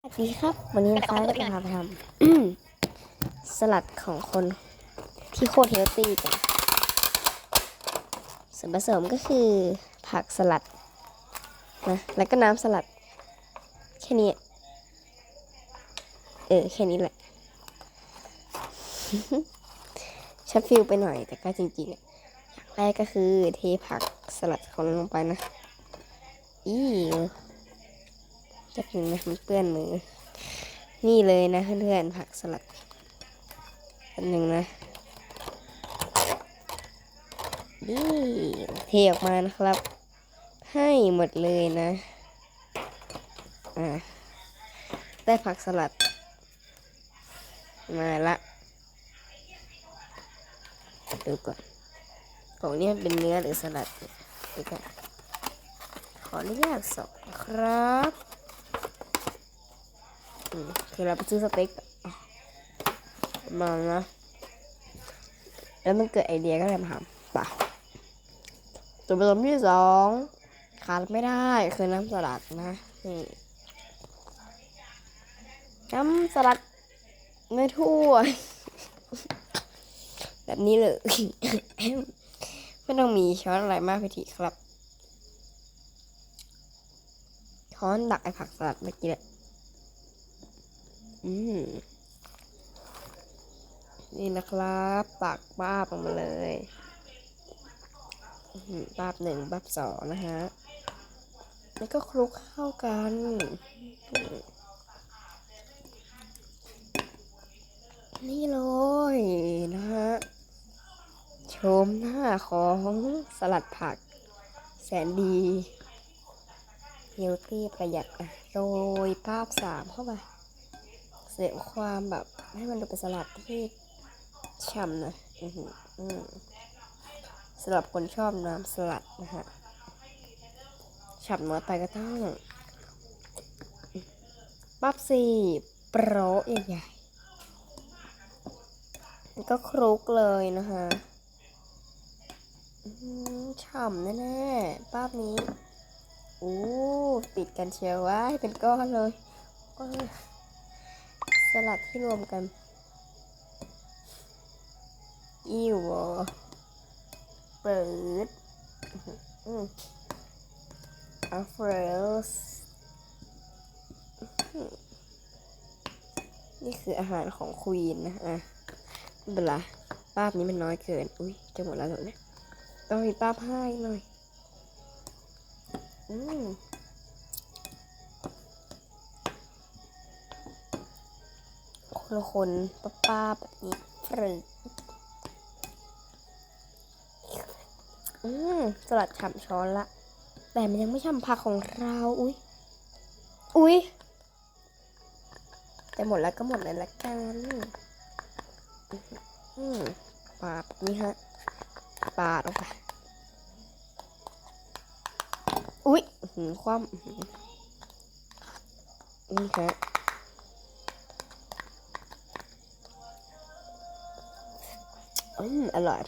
สวัสดีครับ วันนี้นะคะเราจะพาไปทำสลัดของคนที่โคตรเฮลตี้กันส่วนผสมก็คือผักสลัดนะแล้วก็น้ำสลัด แค่นี้ เออ แค่นี้แหละชัดฟิลไปหน่อยแต่ก็จริงๆอะอย่างแรกก็คือเทผักสลัดของเราลงไปนะ อี จะถึงนะมันเปื้อนมือ นี่เลยนะเพื่อนๆผักสลัดอันหนึ่งนะนี่เทออกมานะครับ ให้หมดเลยนะอ่าได้ผักสลัด มาละดูก่อนของนี้มันเป็นเนื้อหรือสลัดดูก่อนขออนุญาตสอบครับ เราไปซื้อสเต็กมานะ แล้วมันเกิดไอเดียก็เลยมาทำป่ะส่วนผสมที่สองขาดไม่ได้คือน้ำสลัดนะนี่น้ำสลัดไม่ทั่วแบบนี้เลยไม่ต้องมีช้อนอะไรมากพิธีครับช้อนดักไอผักสลัดเมื่อกี้แหละ อืมนี่นะครับตักบ้าบออกมาเลยอื้อหือบ้าบหนึ่งบาบสองนะฮะ แล้วก็คลุกเข้ากัน นี่เลยนะฮะโชมหน้าของสลัดผัก แสนดีเฮลตี้ประหยัดอะโรยภาพสามเข้าไป เสริมความแบบให้มันดูเป็นสลัดที่ฉ่ำนะอืออืสำหรับคนชอบน้ำสลัดนะฮะฉ่ำน้อยไปก็ต้องปั๊บสี่โปรใหญ่ๆก็คลุกเลยนะคะฉ่ำแน่ๆป้าบนี้อู้ติดกันเชียวไว้เป็นก้อนเลยโอ้ย สลัดที่รวมกันอิววอเปิดอัฟเฟลส์นี่คืออาหารของควีนนะอะเป็นไรป้าบนี้มันน้อยเกิน อุ้ยจะหมดแล้วเหรอเนี่ยต้องมีป้าบให้หน่อย อืม คนละคนป้าป้าแบบนี้ฟรึกอืมสลัดฉ่ำช้อนละ แต่มันยังไม่ฉ่ำผักของเราอุ้ยอุ้ยแต่หมดแล้วก็หมดเลยละกันอืมปาดนี่ฮะปาดออกไปอุ้ยหือความอื้อหือนี่ฮะ อืมอร่อย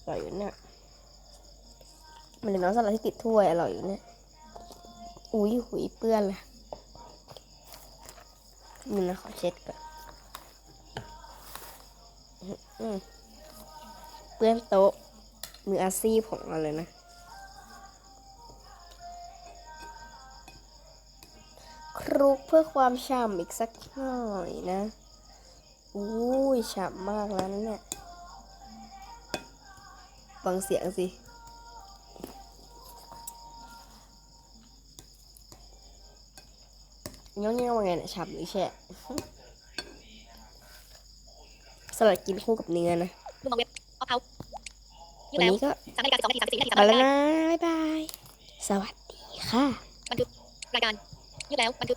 อร่อยอยู่เนี่ยมันเป็นน้ำสลัดที่ติดถ้วยอร่อยอยู่เนี่ยอุ้ยหุยเปื้อนเลยนี่นะขอเช็ดก่อนอืมเปื้อนโต๊ะมืออาซีของเราเลยนะ คลุกเพื่อความฉ่ำอีกสักหน่อยนะ อุ้ยฉ่ำมากแล้วนะเนี่ยฟังเสียงสิย่องๆว่าไงเนี่ยฉ่ำหรือแฉะสลัดกินคู่กับเนื้อนะดูมองเว็บออฟเฮายืวันแล้วนี้ก็สามนาฬิกาสิบสองนาทีสามสิบสี่นาทีสามไปนาฬิแล้วนะบ๊ายบาย สวัสดีค่ะ บันทึกรายการยืดแล้วบันทึก